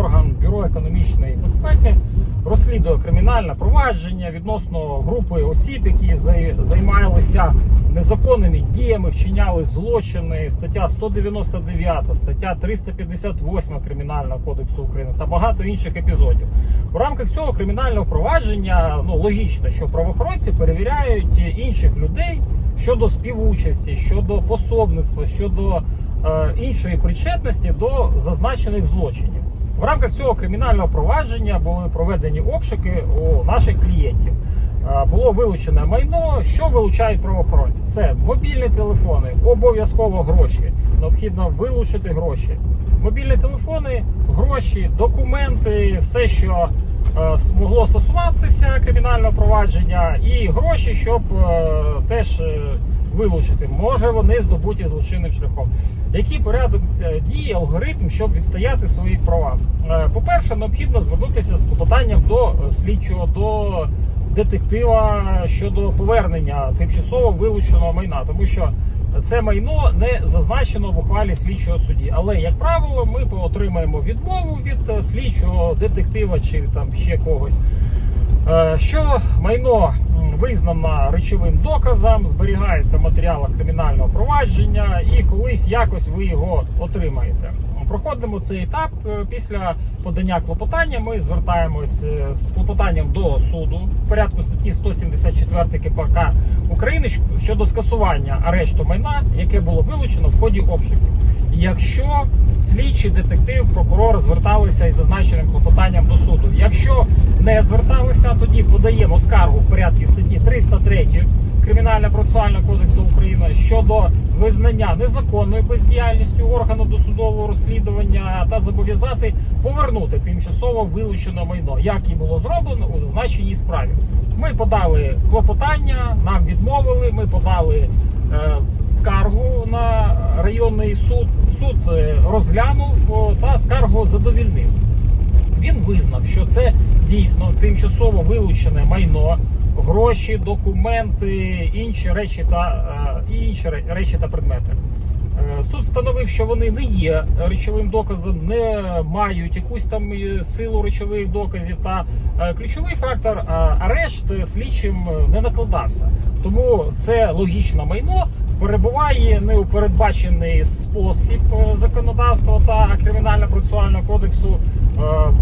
орган Бюро економічної безпеки розслідує кримінальне провадження відносно групи осіб, які займалися незаконними діями, вчиняли злочини. Стаття 199, стаття 358 Кримінального кодексу України та багато інших епізодів. У рамках цього кримінального провадження ну логічно, що правоохоронці перевіряють інших людей щодо співучасті, щодо пособництва, щодо е, іншої причетності до зазначених злочинів. В рамках цього кримінального провадження були проведені обшуки у наших клієнтів. Е, Було вилучене майно. Що вилучають правоохоронці? Це мобільні телефони, обов'язково гроші. Необхідно вилучити гроші. Мобільні телефони, гроші, документи, все, що е, могло стосуватися кримінального провадження, і гроші, щоб е, теж вилучити. Може вони здобуті злочинним шляхом. Який порядок е, дії, алгоритм, щоб відстояти свої права? Е, По-перше, необхідно звернутися з клопотанням до е, слідчого, до детектива щодо повернення тимчасово вилученого майна, тому що це майно не зазначено в ухвалі слідчого судді. Але як правило, ми отримаємо відмову від слідчого детектива чи там ще когось. Що майно м, визнано речовим доказом, зберігається в матеріалах кримінального провадження, і колись якось ви його отримаєте. Проходимо цей етап. Е, Після подання клопотання ми звертаємось е, з клопотанням до суду в порядку статті 174 КПК України щодо скасування арешту майна, яке було вилучено в ході обшуків. Якщо слідчий детектив, прокурор зверталися із зазначеним клопотанням до суду. Якщо не зверталися, тоді подаємо скаргу в порядку статті 303 Кримінально-процесуального кодексу України щодо визнання незаконною бездіяльністю органу досудового розслідування та зобов'язати повернути тимчасово вилучене майно, як і було зроблено у зазначеній справі. Ми подали клопотання, нам відмовили. Ми подали е, скаргу районний суд. Суд е, розглянув та скаргу задовільнив. Він визнав, що це дійсно тимчасово вилучене майно, гроші, документи, інші речі та е, інші речі та предмети. Е, Суд встановив, що вони не є речовим доказом, не мають якусь там силу речових доказів. Та ключовий фактор арешт слідчим не накладався. Тому це логічне майно перебуває не у передбачений спосіб е, законодавства та кримінально-процесуального кодексу. е,